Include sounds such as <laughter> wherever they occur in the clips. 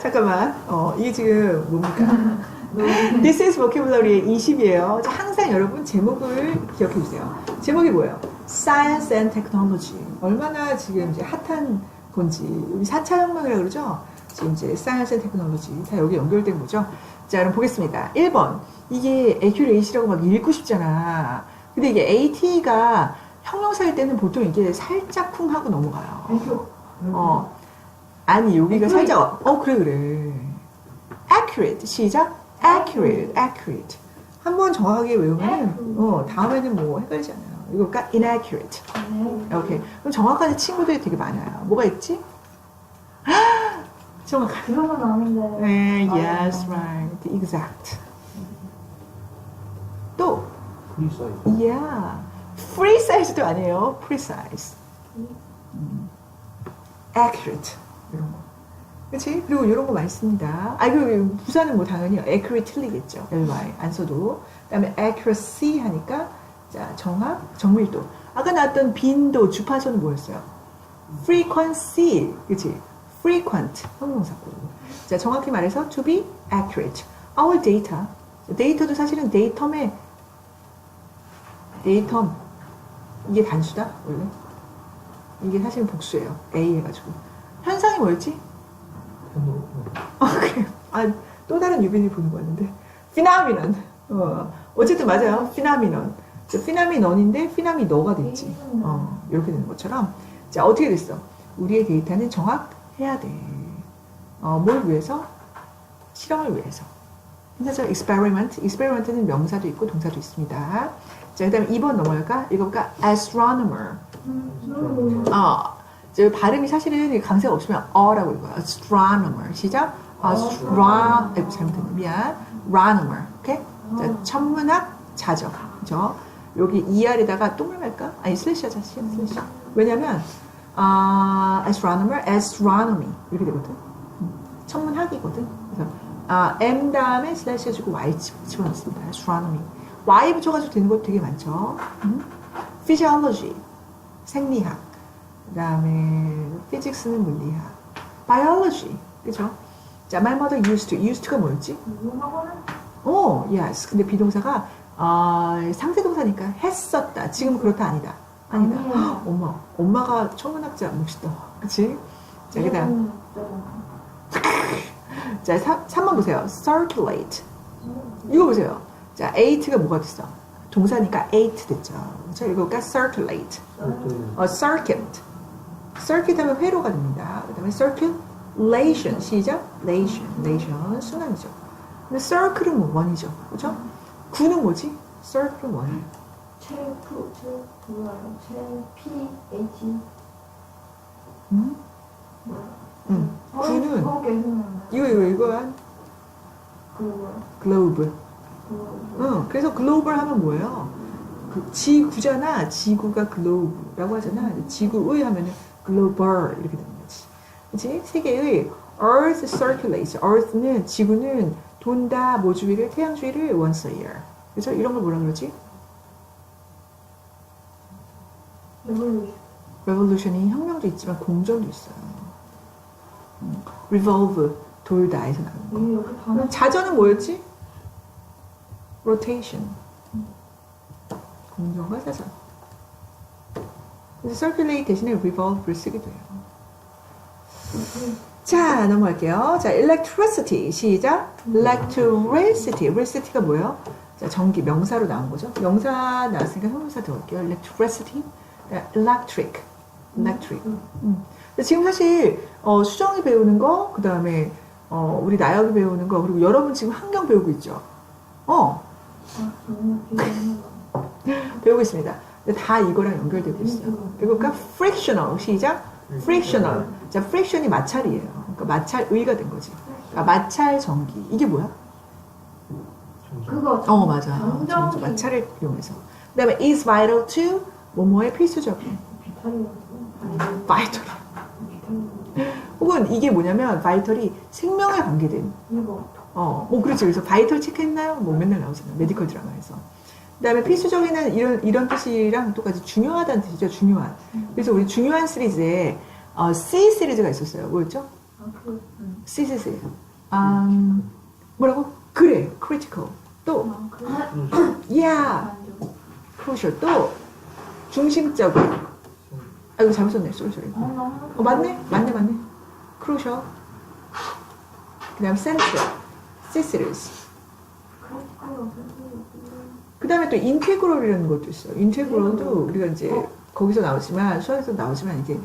잠깐만. 어, 이게 지금 뭡니까? <laughs> This is vocabulary 20이에요. 항상 여러분 제목을 기억해 주세요. 제목이 뭐예요? Science and Technology. 얼마나 지금 이제 핫한 건지. 우리 4차 혁명이라고 그러죠? 지금 이제 Science and Technology. 다 여기 연결된 거죠? 자, 그럼 보겠습니다. 1번. 이게 AQAC라고 막 읽고 싶잖아. 근데 이게 AT가 형용사일 때는 보통 이게 살짝 쿵 하고 넘어가요. 어. 아니, 여기가 살짝, 어, 그래, 그래. accurate. 시작. accurate, accurate. 한 번 정확하게 외우면, 어, 다음에는 뭐 헷갈리지 않아요. 이거 까 inaccurate. 오케이. 그럼 정확한 친구들이 되게 많아요. 뭐가 있지? <gasps> 정확한. 그런 건 아는데. 네, yes, right. exact. 또, yeah. free size도 아니에요. precise. 음. accurate. 이런 거. 그치? 그리고 이런 거 많이 씁니다. 아, 그리고 부사는 뭐 당연히 accurate 틀리겠죠. ly. 안 써도. 그 다음에 accuracy 하니까, 자, 정확, 정밀도. 아까 나왔던 빈도, 주파수는 뭐였어요? frequency. 그치? frequent. 형용사고. 자, 정확히 말해서 to be accurate. Our data. 데이터도 사실은 데이텀의 데이텀. 이게 단수다, 원래. 이게 사실은 복수예요. A 해가지고. 현상이 뭐였지? 아, 그래요. 아, 또 다른 유빈이 보는 거였는데. 피나미넌. 어, 어쨌든 맞아요. 피나미넌. 피나미넌인데 피나미 너가 됐지. 어, 이렇게 되는 것처럼. 자, 어떻게 됐어? 우리의 데이터는 정확해야 돼. 어, 뭘 위해서? 실험을 위해서. 그래서 experiment. experiment는 명사도 있고 동사도 있습니다. 자, 그 다음에 2번 넘어갈까? 읽어볼까? astronomer. 어, 저 발음이 사실은 강세가 없으면 어라고 읽어요. astronomer. 시작. astro, 아이고, 잘못했네. 미안. astronomer. 오케이? 자, 천문학 자적. 그죠? 여기 ER에다가 똥을 말까? 아니, 슬래시 하자, 슬래시. 왜냐면, 아, astronomer, astronomy. 이렇게 되거든. 음, 천문학이거든. 그래서, 아, M 다음에 슬래시 해주고 Y 집- 집어넣습니다. astronomy. Y 붙여가지고 되는 것도 되게 많죠. 음? physiology. 생리학. 그 다음에 피직스는 물리학. biology. 그죠? 자, my mother used to. used to가 뭐였지? 오, yes. 근데 비동사가 어, 상대동사니까 했었다. 지금 그렇다 아니다. 아니다. 헉, 엄마, 엄마가 천문학자 멋있다. 그치? 자, 그 다음. 자, 3, 번 보세요. circulate. 이거 보세요. 자, eight가 뭐가 됐어? 동사니까 eight 됐죠. 자, 이거가 circulate. 어, circuit. Circuit 하면 회로가 됩니다. 그 다음에 circulation. 시작. lation. lation. 순환이죠. 근데 circle은 뭐 원이죠. 그죠? 구는 뭐지? circle은 원이에요. 체프 체 뭐야 체 P H 음? 뭐야? 응. 어, 구는 계속 이거 이거 이거야. 그 글로브. 그 응. 그래서 글로벌 하면 뭐예요? 그 지구잖아. 지구가 글로브라고 하잖아. 지구의 하면은 글로벌 이렇게 되는 거지. 그치? 세계의 Earth circulates. Earth는 지구는 돈다 뭐 주위를 태양 주위를 once a year. 그래서 이런 걸 뭐라 그러지? revolution이 혁명도 있지만 공전도 있어요. 음, revolve 돌다에서 나는 거. 단어 자전은 뭐였지? rotation. 공전과 자전. 그래서 circulate 대신에 revolve를 쓰기도 해요. 자, 넘어갈게요. 자, electricity. 시작. electricity. electricity가 뭐예요? 자, 전기, 명사로 나온 거죠. 명사 나왔으니까 형용사 들어올게요. electricity. 네, electric. electric. 음. 지금 사실, 어, 수정이 배우는 거, 그 다음에, 어, 우리 나혁이 배우는 거, 그리고 여러분 지금 환경 배우고 있죠. 어, 아 <laughs> 배우고 있습니다. 근데 다 이거랑 연결되고 있어요. 그리고 그 frictional 시작. frictional. 자, friction이 마찰이에요. 그러니까 마찰의가 된 거지. 그러니까 마찰 전기. 이게 뭐야? 그거 어, 맞아. 정전 마찰을 이용해서. 그다음에 is vital to 뭐뭐의 필수적인. vital. 혹은 이게 뭐냐면 vital이 생명에 관계된. 어, 뭐 그렇지. 그래서 바이털 체크했나요? 뭐 맨날 나오잖아요. 메디컬 드라마에서. 그다음에 필수적인은 이런 이런 뜻이랑 똑같이 중요하다는 뜻이죠. 중요한. 그래서 우리 중요한 시리즈에 어, C 시리즈가 있었어요. 뭐였죠? 아, 그, 응. CCC. 음, 뭐라고? 그래, critical. 또, 아, 그, <clears throat> yeah, 완전. crucial. 또, 중심적인. 아, 이거 잘못 썼네. 쏘리. 아, 나 어, 맞네? 맞네, 맞네. crucial. 그 다음 central, ciceres. 크리티컬 그 다음에 또 integral이라는 것도 있어요. integral도 우리가 이제 거기서 나오지만, 수학에서 나오지만 이게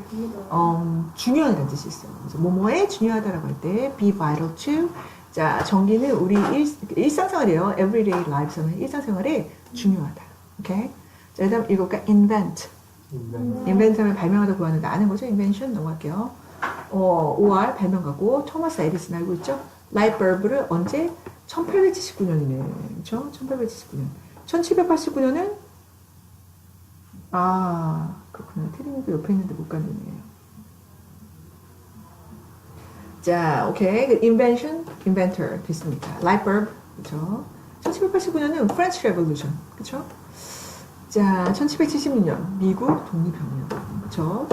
어, 중요하다는 뜻이 있어요. 그래서 뭐뭐에 중요하다라고 할 때 be vital to 자 전기는 우리 일, 일상생활이에요. everyday life 하면 일상생활에 중요하다. 오케이. 자 그다음 이거가 invent. invent 하면 발명하다 구하는데 아는 거죠? invention 넘어갈게요. 어, OR 발명가고 토마스 에디슨 알고 있죠? light bulb를 언제? 1879년이네. 그렇죠? 1879년. 1789년은 아 그렇구나. 테리니도 옆에 있는데 못 갔네요. 자, 오케이. 그 invention, inventor 됐습니다. light bulb, 그쵸? 1789년은 French Revolution, 그쵸? 자, 1776년 미국 독립혁명, 그쵸?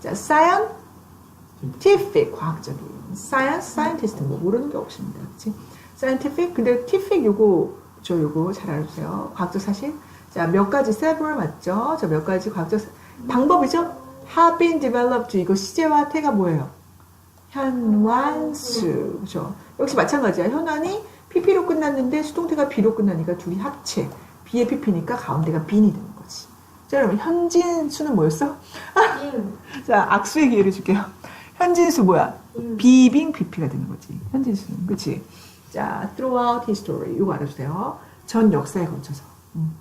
자, scientific, 과학적인. science, scientist, 뭐 모르는 게 없습니다. 그치? scientific, 근데 tific 요거, 저 요거 잘 알아주세요. 과학적 사실. 자, 몇 가지, several 맞죠? 저 몇 가지 과학적 사- 방법이죠? have been developed. 이거 시제와 태가 뭐예요? 현완수. 그죠? 역시 마찬가지야. 현완이 PP로 끝났는데 수동태가 B로 끝나니까 둘이 합체. B에 PP니까 가운데가 빈이 되는 거지. 자, 여러분, 현진수는 뭐였어? 임, <laughs> 자, 악수의 기회를 줄게요. 현진수 뭐야? 임. 비빙 BP가 되는 거지. 현진수는. 그치? 자, throughout history. 이거 알아주세요. 전 역사에 걸쳐서. 음.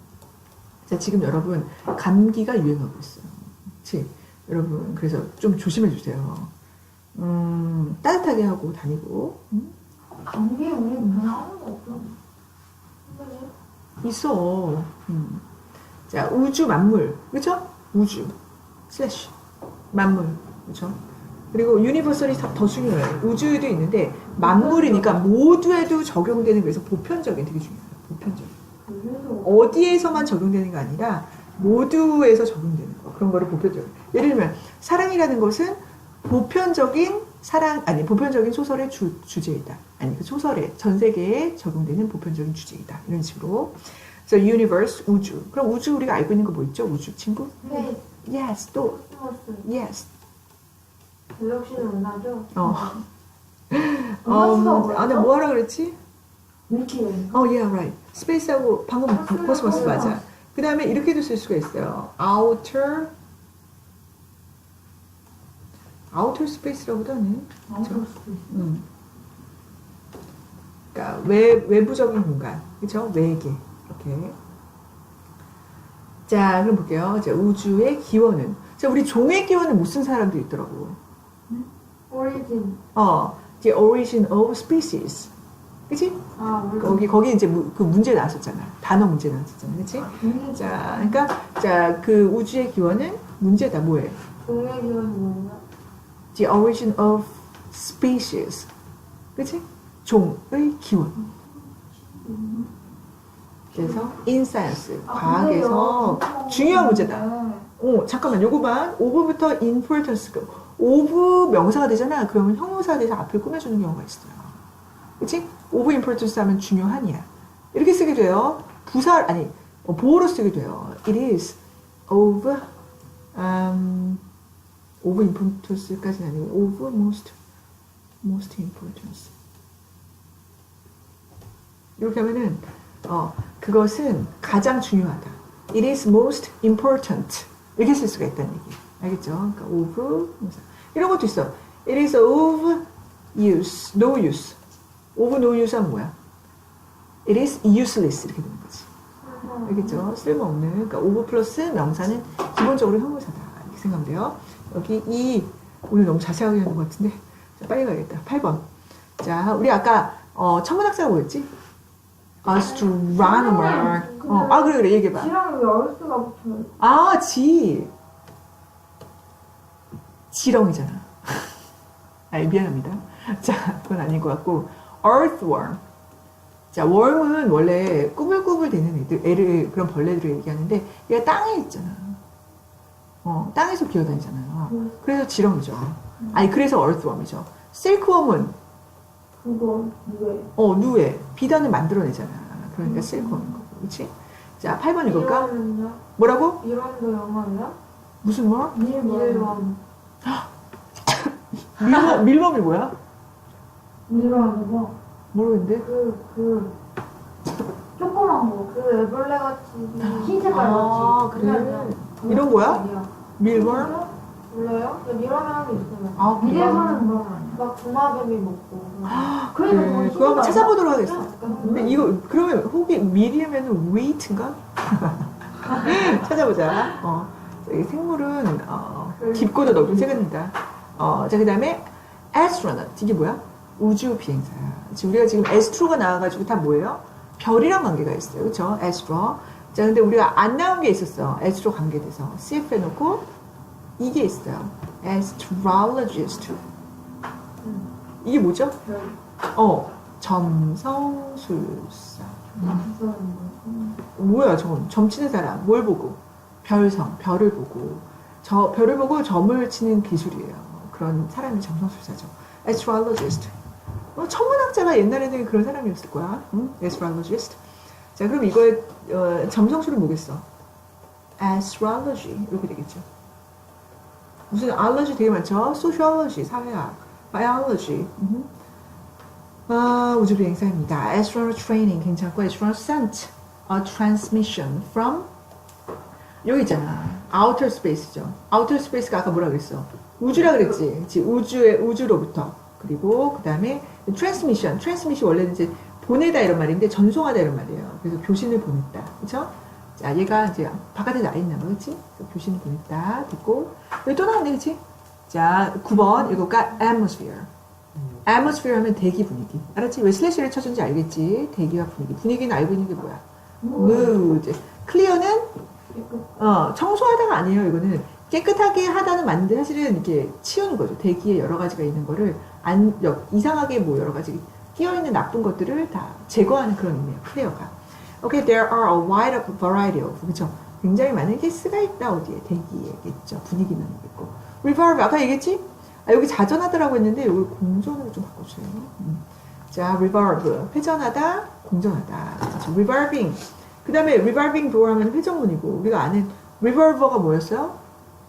자, 지금 여러분, 감기가 유행하고 있어요. 그치? 여러분, 그래서 좀 조심해 주세요. 음, 따뜻하게 하고 다니고. 음? 감기 우리 그냥 아무도 없어. 선생님? 있어. 음. 자, 우주 만물. 그죠? 우주. 슬래시. 만물. 그죠? 그리고 유니버설이 더, 더 중요해요. 우주에도 있는데, 만물이니까 모두에도 적용되는 그래서 보편적인 되게 중요해요. 보편적인. 그래서 어디에서만 적용되는 게 아니라 모두에서 적용되는 거. 그런 거를 보편적인. 예를 들면, 사랑이라는 것은 보편적인 사랑, 아니, 보편적인 소설의 주, 주제이다. 아니, 그 소설에, 전 세계에 적용되는 보편적인 주제이다. 이런 식으로. 그래서 universe, 우주. 그럼 우주 우리가 알고 있는 거 뭐 있죠? 우주 친구? 스페이스, Yes, 또, 코스모스, yes. 갤럭시는 은하죠? 어. <laughs> 은하수가 음, 뭐였죠? 아, 나뭐 하라 그랬지? 밀키웨이. 어, yeah, right. 스페이스하고 방금 아, 코스모스 그래요? 맞아. 그 다음에 이렇게도 쓸 수가 있어요. outer, outer space라고도 하네. 아웃도어 스페이스. 음. 그러니까 외, 외부적인 공간, 그렇죠? 외계 이렇게. 자, 그럼 볼게요. 자, 우주의 기원은. 자, 우리 종의 기원을 못 쓴 사람도 있더라고. 오리진. 어, the origin of species. 그치? 아. 거기, 거기 이제 무- 그 문제 나왔었잖아. 단어 문제 나왔었잖아. 그치? 종의 자, 그러니까, 자, 그 우주의 기원은 문제다. 뭐예요? 종의 기원이 뭐냐? The origin of species. 그치? 종의 기원. 그래서 in science, 아, 과학에서 중요한 문제다. 네. 어, 잠깐만, 요거만 오브부터 importance, 오브 명사가 되잖아. 그러면 형용사가 돼서 앞을 꾸며주는 경우가 있어요. 그치? 오브 importance 하면 중요한이야. 이렇게 쓰게 돼요. 부사, 아니, 어, 보호로 쓰게 돼요. It is of, um, of importance까지는 아니고, of most, most importance. 이렇게 하면은, 어, 그것은 가장 중요하다. It is most important. 이렇게 쓸 수가 있다는 얘기. 알겠죠? 그러니까 of 이런 것도 있어. It is of use, no use. of no use는 뭐야? It is useless 이렇게 되는 거지. 알겠죠? 쓸모없는. 그러니까 of 플러스 명사는 기본적으로 형용사다. 이렇게 생각하면 돼요. 여기 이 오늘 너무 자세하게 하는 것 같은데 자, 빨리 가야겠다. 8번. 자, 우리 아까 어, 천문학자가 뭐였지? astronomer. 어, 아 그래 그래 얘기해봐. 지랑 왜 얼스가 붙어요? 아, 지. 지렁이잖아. 아, 미안합니다. 자, 그건 아닌 것 같고, earthworm. 자, worm은 원래 꾸불꾸불 되는 애들, 애를, 그런 벌레들을 얘기하는데, 얘가 땅에 있잖아. 어, 땅에서 기어다니잖아요. 그래서 지렁이죠. 아니, 그래서 earthworm이죠. 실크웜은 그거 누구예요? 어 누에 비단을 만들어내잖아. 그러니까 실크웜인 거고, 그렇지? 자, 8번 읽을까? 뭐라고? 밀원도 영어예요? 무슨 뭐? 밀원. 밀웜, 밀웜이 뭐야? 밀원 뭐? 모르겠는데. 그, 그, 조그만 거. 그 애벌레 같이, 흰 색깔 아, 같이. 그래. 이런 거야? 밀웜? 몰라요? 근데 밀원이라는 게 있어요. 아, 그래? 밀에서는 막 도마뱀이 먹고. 그래, 그래도 그거 한번 찾아보도록 하겠어. 근데 근데 이거 그러면 혹이 미리면은 웨이트인가? 찾아보자. 어, 생물은 어, 깊고도 넓은 색입니다. 어, 자 그 다음에 astronaut 이게 뭐야? 우주 비행사야. 지금 우리가 지금 astro가 나와가지고 다 뭐예요? 별이랑 관계가 있어요, 그렇죠? astro. 자 근데 우리가 안 나온 게 있었어. astro 관계돼서 CF 해놓고 이게 있어요. astrologist. 이게 뭐죠? 별. 어, 점성술사. 무서운 뭐야, 저건? 점 치는 사람. 뭘 보고? 별성, 별을 보고. 저, 별을 보고 점을 치는 기술이에요. 그런 사람이 점성술사죠. astrologist. 어, 천문학자가 옛날에는 그런 사람이었을 거야. 응? astrologist. 자, 그럼 이거의 어, 점성술은 뭐겠어? astrology. 이렇게 되겠죠. 무슨 알러지 되게 많죠? sociology, 사회학, biology. 음. 아, 우주 비행사입니다. astronaut training 괜찮고 astronaut sent a transmission from 여기 있잖아. outer space죠. outer space가 아까 뭐라 그랬어? 우주라 그랬지. 그치? 우주의 우주로부터 그리고 그 다음에 transmission, transmission 원래는 이제 보내다 이런 말인데 전송하다 이런 말이에요. 그래서 교신을 보냈다. 그렇죠? 자, 얘가 이제 바깥에 나 있나 봐, 그렇지? 교신을 보냈다. 됐고 여기 또 나왔네, 그렇지? 자, 9번 읽을까? atmosphere. atmosphere 하면 대기 분위기. 알았지? 왜 슬래시를 쳐준지 알겠지? 대기와 분위기. 분위기는 알고 있는 게 뭐야? mood. clear는 어, 청소하다가 아니에요. 이거는 깨끗하게 하다는 맞는데 사실은 이렇게 치우는 거죠. 대기에 여러 가지가 있는 거를 안 여- 이상하게 뭐 여러 가지 끼어 있는 나쁜 것들을 다 제거하는 그런 의미예요. 클리어가. Okay, there are a wide variety of 그렇죠. 굉장히 많은 개수가 있다 어디에 대기에겠죠. 분위기는 있고. reverb 아까 얘기했지? 아, 여기 자전하다라고 했는데 여기 공전으로 좀 바꿔주세요. 음. 자, reverb 회전하다, 공전하다. 그렇죠. reverbing. 그 다음에 revolving door 하면 회전문이고 우리가 아는 revolver가 뭐였어요?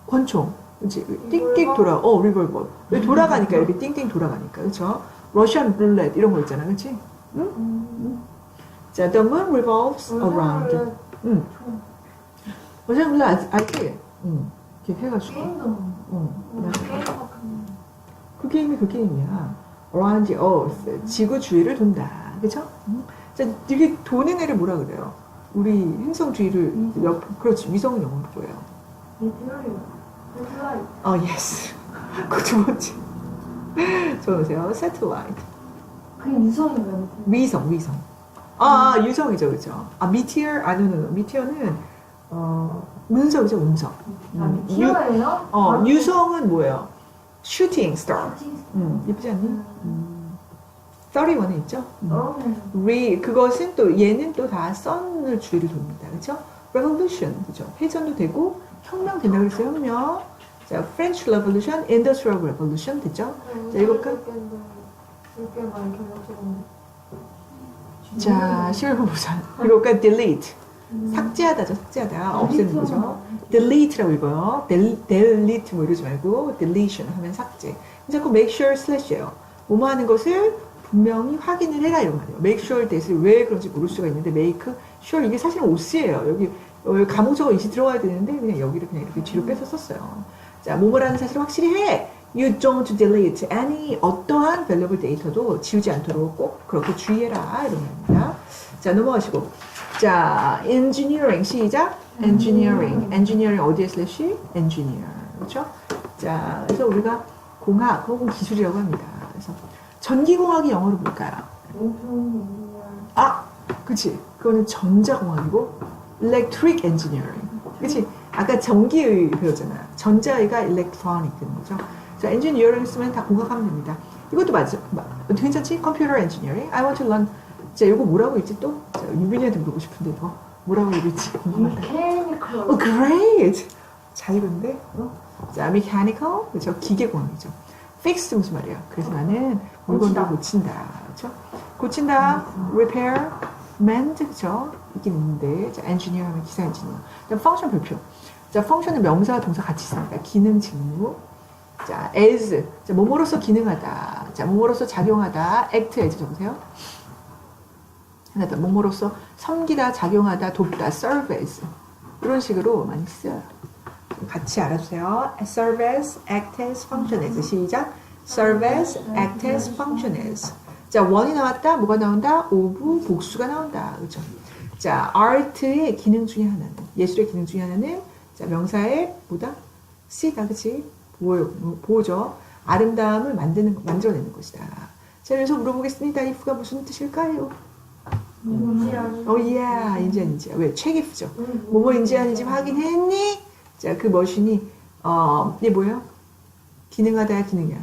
권총. 그치? 띵띵 돌아. 어, revolver. 왜 돌아가니까 이렇게 띵띵 돌아가니까. 그쵸? 러시안 룰렛 이런 거 있잖아. 그치? 응? 자, the moon revolves around. 응. 러시안 룰렛 알- 알지? 응. 이렇게 해가지고. 게임도 응. 같은 그 게임이 그 게임이야. Around the Earth. 지구 주위를 돈다. 그쵸? 응? 자, 이게 도는 애를 뭐라 그래요? 우리 행성 주위를 옆, 그렇지. 위성은 영어로 뭐예요? 미테리얼 플라이 어, 예스. 그두 번째. <laughs> 적어보세요. Satellite. 그게 유성이면 위성, 위성. 아, 아, 유성이죠, 그죠? 아, 미티어? 아, 노노노. 미티어는, 어, 운석이죠, 운석. 아 음, 미티어예요? 어, 유성은 뭐예요? 슈팅 스타. 슈팅 음, 예쁘지 않니? 음. 31에 있죠? 음. 어 re 그것은 또 얘는 또다 선을 주위를 돕니다. 그렇죠? revolution 그죠? 회전도 되고 혁명 된다 그랬어요. 혁명. 자, French Revolution, Industrial Revolution 됐죠? 자, 읽을까? 자, 11번 보자. 읽을까? delete. 삭제하다죠. 삭제하다. 없애는 거죠. delete라고 읽어요. del, delete 뭐 이러지 말고 deletion 하면 삭제. 자꾸 make sure slash예요. 뭐뭐 하는 것을 분명히 확인을 해라 이런 말이에요. make sure that을 왜 그런지 모를 수가 있는데 make sure 이게 사실은 오스예요. 여기 여기 감옥적으로 이시 들어가야 되는데 그냥 여기를 그냥 이렇게 뒤로 빼서 썼어요. 자, 뭐뭐라는 사실을 확실히 해. You don't delete any 어떠한 valuable data도 지우지 않도록 꼭 그렇게 주의해라 이런 말입니다. 자, 넘어가시고. 자, engineering 시작. engineering. engineering 어디에 슬래시? engineer. 그렇죠? 자, 그래서 우리가 공학 혹은 기술이라고 합니다. 그래서 전기공학이 영어로 뭘까요? 아, 그치. 그거는 전자공학이고 electric engineering. 그치. 아까 전기의 배웠잖아. 전자의가 electronic 되는 거죠. 자, engineering 쓰면 다 공학하면 됩니다. 이것도 맞죠? 마- 괜찮지? computer engineering. I want to learn. 자, 이거 뭐라고 했지 또? 자, 유빈이한테 물어보고 싶은데 이거 뭐라고? 궁금하다. 메케니컬 어, great. 잘 읽었는데? 어? 자, mechanical. 그죠? 기계공학이죠. Fix 무슨 말이야? 그래서 나는 물건을 고친다. 그렇죠? 고친다. repair, mend, 그렇죠? 있긴 있는데 자, engineer 하면 기사 엔지니어. 자, function 별표. 자, function은 명사와 동사 같이 있습니다. 기능, 직무. 자, as. 자, 뭐뭐로서 기능하다. 자, 뭐뭐로서 작용하다. act as 적으세요. 하나 더. 뭐뭐로서 섬기다, 작용하다, 돕다. serve as. 이런 식으로 많이 쓰여요. 같이 알아주세요. serve as, act as, function as. 시작. serve as, act as, function as. 자, 원이 나왔다. 뭐가 나온다? 오브, 복수가 나온다. 그죠? 자, art의 기능 중에 하나는, 예술의 기능 중에 하나는, 자, 명사의 뭐다? C다. 그치? 보여, 보죠. 아름다움을 만드는, 만들어내는 것이다. 자, 그래서 물어보겠습니다. if가 무슨 뜻일까요? 인지하는. 어, 이야, 인지 아닌지. 왜? 책이프죠. 뭐뭐 인지 아닌지 확인했니? 자, 그 머신이, 어, 이게 뭐예요? 기능하다, 기능이야.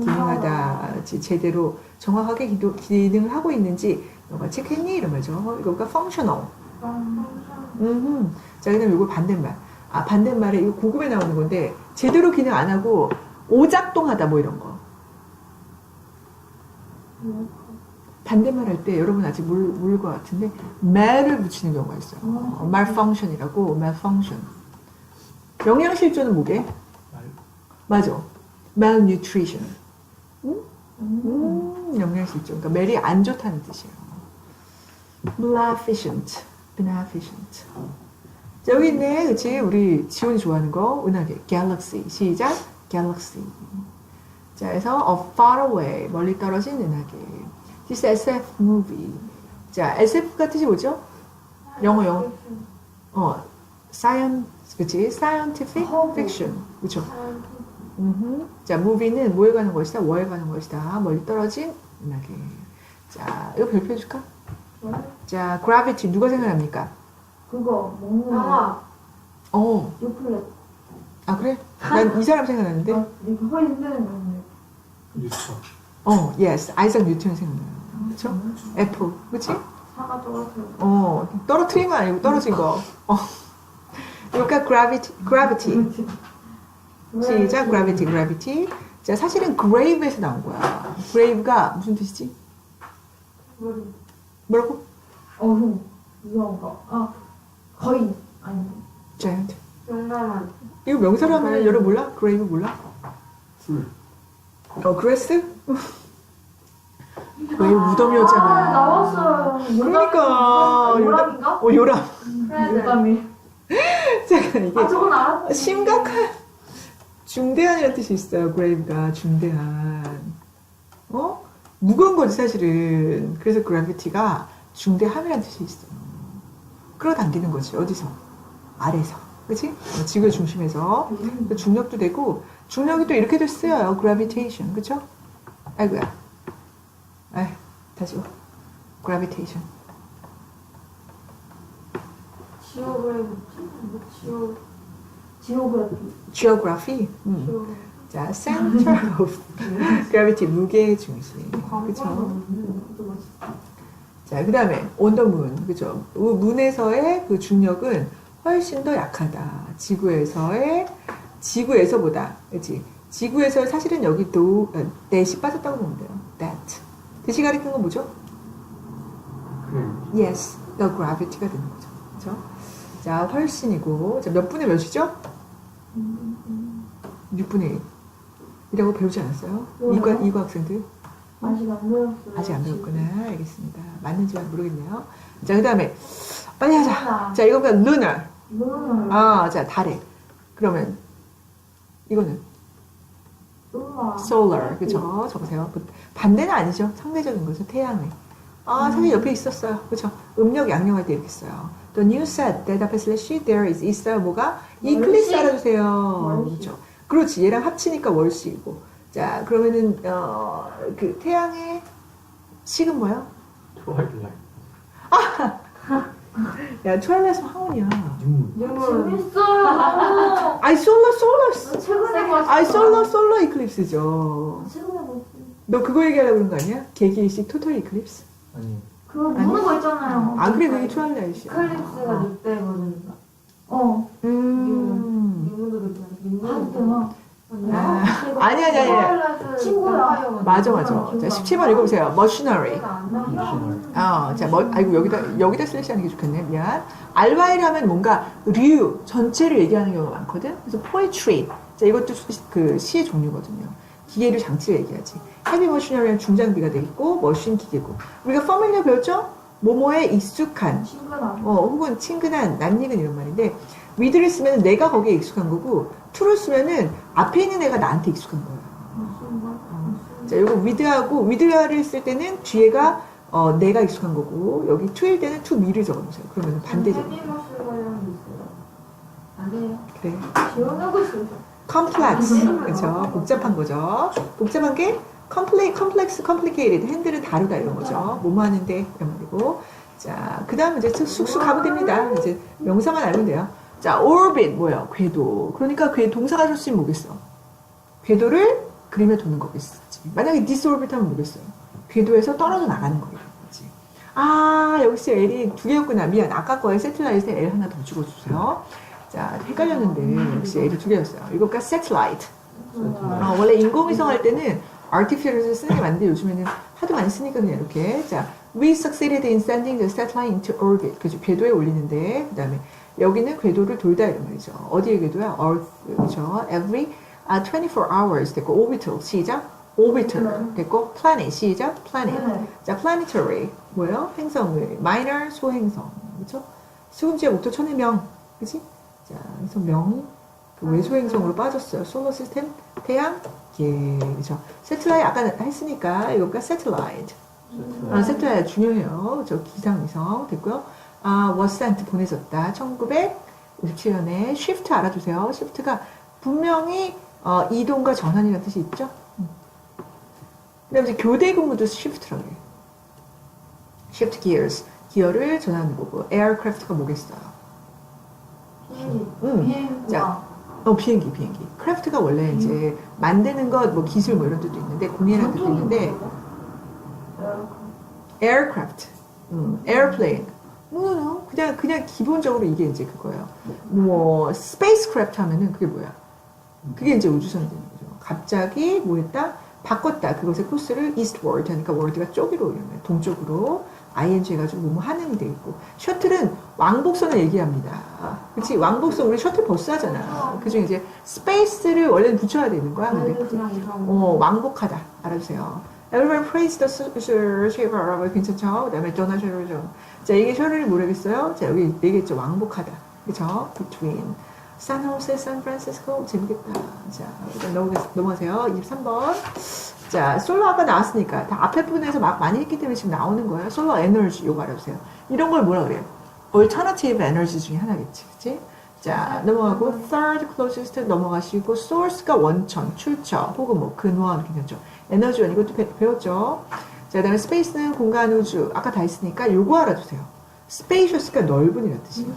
기능하다, 지- 제대로 정확하게 기도, 기능을 하고 있는지 너가 체크했니? 이런 말이죠. 이거가 functional. 음흠. 자, 그 다음에 이거 반대말. 아, 반대말에 이거 고급에 나오는 건데, 제대로 기능 안 하고 오작동하다 뭐 이런 거. 반대말 할 때 여러분 아직 모를, 모를 것 같은데, mal을 붙이는 경우가 있어요. 어, malfunction이라고, malfunction. 영양실조는 뭐게? 맞아. malnutrition. 음, 영양실조. 그러니까 멜이 안 좋다는 뜻이에요. maleficent, beneficent. 자, 여기 있네. 그치? 우리 지원이 좋아하는 거. 은하계. galaxy. 시작. galaxy. 자, 그래서 a far away. 멀리 떨어진 은하계. This SF movie. 자, SF가 뜻이 뭐죠? 영어, 영어. 어, science, 그치? scientific 허브. fiction. 그쵸? 음흠. 자, movie는 뭐에 관한 것이다? 뭐에 관한 것이다? 멀리 떨어진 은하계. 자, 이거 별표 해줄까? 자, gravity 누가 생각납니까? 그거 먹는 거. 아, 어, 요플레. 아 그래? 난 이 사람 생각나는데. 아, 이거 허리 흔드는 거. 뉴스터. 어, yes, 아이작 뉴턴 생각나요. 그렇죠? 애플, 그렇지? 사과 떨어뜨려. 어, 떨어뜨린 거 아니고 떨어진 거. 어. 그러니까 gravity, gravity. 시작, gravity, gravity. 자, 사실은 grave에서 나온 거야. grave가 무슨 뜻이지? 뭐라고? 어흥. 무서운 거. 아, 거의. 아니. giant. 용감한. 이거 명사로 하면 여러분 몰라? grave 몰라? 풀. 어, grass? grave 무덤이었잖아. 아, 나왔어요. 그러니까. 요람인가? 어, 요람. 요람이. 잠깐, 이게. 아, 저건 알았어. 심각한 중대한이라는 뜻이 있어요. grave가 중대한. 어? 무거운 거지 사실은. 그래서 gravity가 중대함이라는 뜻이 있어요. 끌어당기는 거지. 어디서? 아래서. 그치? 어, 지구의 중심에서. 그 중력도 되고 중력이 또 이렇게도 쓰여요. gravitation. 그쵸? 아이고야. 아이, 다시 와. 뭐 지옥을 geography. 음. 지옥 자, center of gravity, 무게의 중심. 그쵸? 자, 그 다음에 on the moon. 그죠? 문에서의 그 중력은 훨씬 더 약하다. 지구에서의, 지구에서보다. 그치? 지구에서 사실은 여기도 어, that이 빠졌다고 보면 돼요. that. that이 가리키는 건 뭐죠? 그래. yes, the gravity가 되는 거죠. 그죠? 자, 훨씬이고. 자, 몇 분의 몇이죠? 6분의 1이라고 배우지 않았어요? 네. 이과, 이과 학생들? 아직 안 배웠어요. 아직 안 배웠구나. 알겠습니다. 맞는지 모르겠네요. 자, 그 다음에, 빨리 하자. 하나. 자, 이거가 lunar. 루나 아, 자, 달에. 그러면, 이거는 루나 solar. 그죠? 적으세요. 그 반대는 아니죠. 상대적인 거죠. 태양에. 아, 사실 옆에 있었어요. 그죠? 음력, 양력할 때 이렇게 써요. The new set 대답해 slash there is 있어요. 뭐가? 월시. 알아주세요. 그렇죠. 그렇지. 얘랑 합치니까 월시이고. 자, 그러면은, 어, 그 태양의 식은 뭐야? 트와일라이트. <laughs> 야, 트와일라이트 황혼이야. 눈. 재밌어요. 아이, 솔러, 솔러. 최근에 봤어. 아이, 솔러, 솔러 이클립스죠. 최근에 봤어. 너 그거 얘기하려고 그런 거 아니야? 개기일식 토탈 이클립스? 아니. 그거 아니. 보는 거 있잖아요. 아, 그래, 그게 트와일라이트야. 클립스가 늑대 버전인가? 어. 음. 유무도 늑대. 봤더라. 아, 아니, 아니, 아니. 친구야. 맞아, 맞아. 자, 17번 읽어보세요. machinery. 미션을. 어, 자, 뭐, 아이고, 여기다, 여기다 슬래시 하는 게 좋겠네. 미안. 알바일 하면 뭔가 류, 전체를 얘기하는 경우가 많거든. 그래서 poetry. 자, 이것도 시- 그 시의 종류거든요. 기계류 장치를 얘기하지. heavy machinery는 중장비가 돼 있고, 머신 기계고. 우리가 familiar 배웠죠? 뭐뭐에 익숙한. 친구나. 어, 혹은 친근한, 낯익은 이런 말인데, with를 쓰면 내가 거기에 익숙한 거고, to를 쓰면은 앞에 있는 애가 나한테 익숙한 거야. 자, 요거 with하고, with를 쓸 때는 뒤에가 어, 내가 익숙한 거고, 여기 to일 때는 to me를 적어놓으세요. 그러면 반대죠. 헤비머슬 관련이 있어요. 아니에요. 그래. 지원하고 있어요. Complex. 그죠? 복잡한 거죠. 복잡한 게 complex, complex, complicated. 핸들은 다르다 이런 거죠. 뭐뭐 하는데 이런 말이고. 자, 그 다음 이제 쑥쑥 가면 됩니다. 이제 명사만 알면 돼요. 자, orbit 뭐예요? 궤도. 그러니까 궤 동사가 썼으면 뭐겠어? 궤도를 그림에 도는 거겠지. 만약에 disorbit 하면 뭐겠어요? 궤도에서 떨어져 나가는 거겠지. 아, 역시 L이 두 개였구나. 미안. 아까 거에 세틀라이트에 L 하나 더 찍어주세요. 자, 헷갈렸는데 역시 L이 두 개였어요. 이거가 satellite. 어, 원래 인공위성 할 때는 artificial을 쓰는 게 맞는데 요즘에는 하도 많이 쓰니까 그냥 이렇게 자 we succeeded in sending the satellite into orbit 그죠 궤도에 올리는데 그 다음에 여기는 궤도를 돌다 이런 말이죠 어디의 궤도야 earth 그죠 every uh, 24 hours 됐고 orbital 시작 orbital 됐고 planet 시작 planet 네. 자 planetary 뭐예요 행성을 minor 소행성 그죠 수금지의 목표 천의 명 그지 자 그래서 명이 그 외소행성으로 빠졌어요. 솔로 시스템, 태양, 예, 그죠. 세틀라이트 아까 했으니까 이거가 세틀라이트. 아, 세틀라이트 중요해요. 저 기상위성 됐고요. 아, 워스한테 보내졌다. 1957년에 쉬프트 알아두세요. 쉬프트가 분명히 어, 이동과 전환이라는 뜻이 있죠. 음. 그다음에 이제 교대 근무도 쉬프트라고 해요. shift gears. 기어를 전하는 거고 aircraft가 뭐겠어요? 비행기. 음. 비행기가. 자. 어, 비행기, 비행기. 크래프트가 원래 이제 만드는 것, 뭐 기술 뭐 이런 뜻도 있는데, 공예라는 뜻도 있는데, aircraft, 음, no, no. 그냥, 그냥 기본적으로 이게 이제 그거예요. 뭐, spacecraft 하면은 그게 뭐야? 그게 이제 우주선이 되는 거죠. 갑자기 뭐 했다? 바꿨다. 그것의 코스를 eastward 하니까 word가 쪽으로 오려면 동쪽으로 ing 해가지고 뭐뭐 하는 게 있고 셔틀은 왕복선을 얘기합니다. 그렇지 왕복선 우리 셔틀 버스 하잖아. 그중에 이제 space를 원래는 붙여야 되는 거야. 근데 이런 어, 왕복하다. 알아주세요. Everyone praise the shaver. 괜찮죠? 그 다음에 Donald Sheridan. 자, 이게 셔틀이 모르겠어요? 자, 여기 얘기했죠. 왕복하다. 그쵸? Between San Jose, San Francisco. 재밌겠다. 자, 일단 넘어가, 넘어가 세요. 23번. 자, 솔로 아까 나왔으니까 다 앞에 부분에서 막 많이 했기 때문에 지금 나오는 거예요. 솔로 에너지 요거 알아주세요. 이런 걸 뭐라 그래요? Alternative energy 중에 하나겠지. 그치? 자, 넘어가고 third closest 넘어가시고 source가 원천, 출처 혹은 뭐 근원 괜찮죠. 에너지원 이것도 배, 배웠죠. 자, 그다음에 space는 공간 우주 아까 다 했으니까 요거 알아두세요. spacious가 넓은이라는 뜻이에요.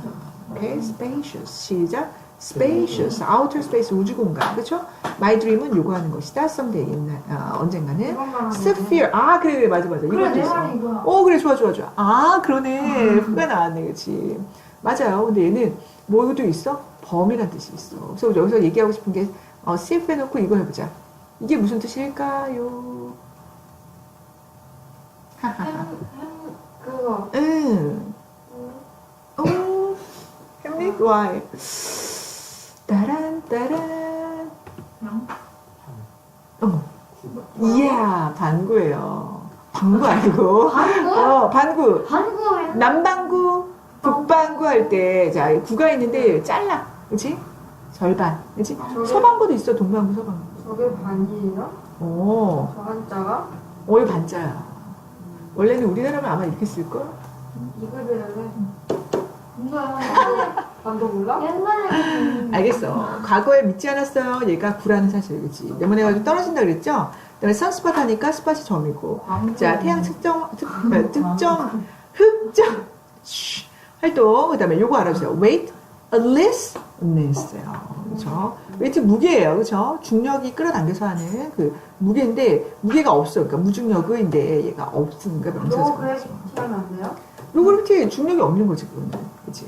오케이, spacious 시작. Spacious outer space 우주 공간. 그렇죠? my dream은 요거 하는 것이다. someday 있나 아, 언젠가는. sphere 아 그래 그래 맞아 맞아. 그래 이것도 내 있어. 어 그래 좋아 좋아 좋아. 아 그러네. 후가 나왔네 그렇지 맞아요. 근데 얘는 뭐도 있어? 범이란 뜻이 있어. 그래서 여기서 얘기하고 싶은 게 어, CF 해놓고 이거 해보자. 이게 무슨 뜻일까요? 하하하 햄, <laughs> 햄 그거. 응. 오, 햄릿? 와이 따란 따란 양? 어 이야 반구예요 반구 아니고 반구? 어 반구 반구 햄? 남반구, 북반구 할 때, 자, 구가 있는데 잘라. 그치? 절반. 그치? 저게- 서반구도 있어, 동반구, 서반구. 저게 반지예요? 오, 저 한자가? 어, 이 반자야. 원래는 우리나라면 아마 이렇게 쓸걸? 이글이라네. 뭔가 반도 몰라? 옛날에 알겠어. 과거에 믿지 않았어요. 얘가 구라는 사실, 그치? 네모내가지고 떨어진다 그랬죠? 그 다음에 선스팟 하니까 스팟이 점이고. 자, 태양 측정, 특, 어, 특정, 흑점, 쉬, 활동. 그 다음에 요거 알아주세요. weight, lessness요. 그죠? weight 무게예요. 그죠? 중력이 끌어당겨서 하는 그 무게인데, 무게가 없어. 그러니까 무중력의인데, 얘가 없으니까 명사죠. 그래 티하면 안 돼요? 로그래프티 중력이 없는 거지, 그거는. 그치?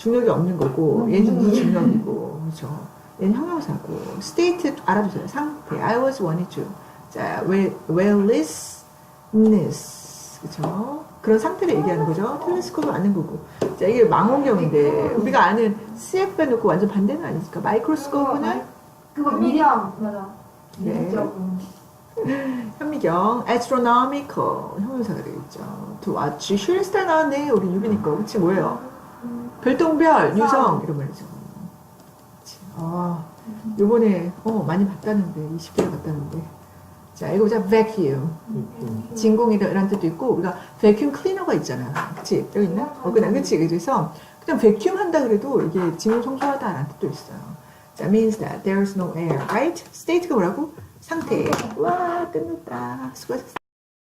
중력이 없는 거고, 얘는 무중력이고, 그죠? 얘는 형용사고 state 알아보세요. 상태. I was wanted to. 자, well, wellness. 그쵸? 그런 상태를 얘기하는 거죠. 텔레스코프 아는 거고. 자, 이게 망원경인데, 우리가 아는 CF가 놓고 완전 반대는 아니니까. 마이크로스코프는 그거 미량 맞아. 네. <laughs> 현미경, astronomical 형용사가 되겠죠. to watch, 슈리스타 나왔네. 우리 유빈이 거. 그치, 뭐예요? 별똥별, 유성, 이런 말이죠. 그치. 아, 요번에, 어, 많이 봤다는데, 20개를 봤다는데. 자, 이거 보자, vacuum. 진공이라는 뜻도 있고, 우리가 vacuum cleaner가 있잖아. 그치? 여기 있나? 어, 그냥, 그치? 그래서, 그냥 vacuum 한다 그래도 이게 진공 청소하다라는 뜻도 있어요. 자, means that there's no air, right? state가 뭐라고? 상태. 와, 끝났다. 수고하셨어요.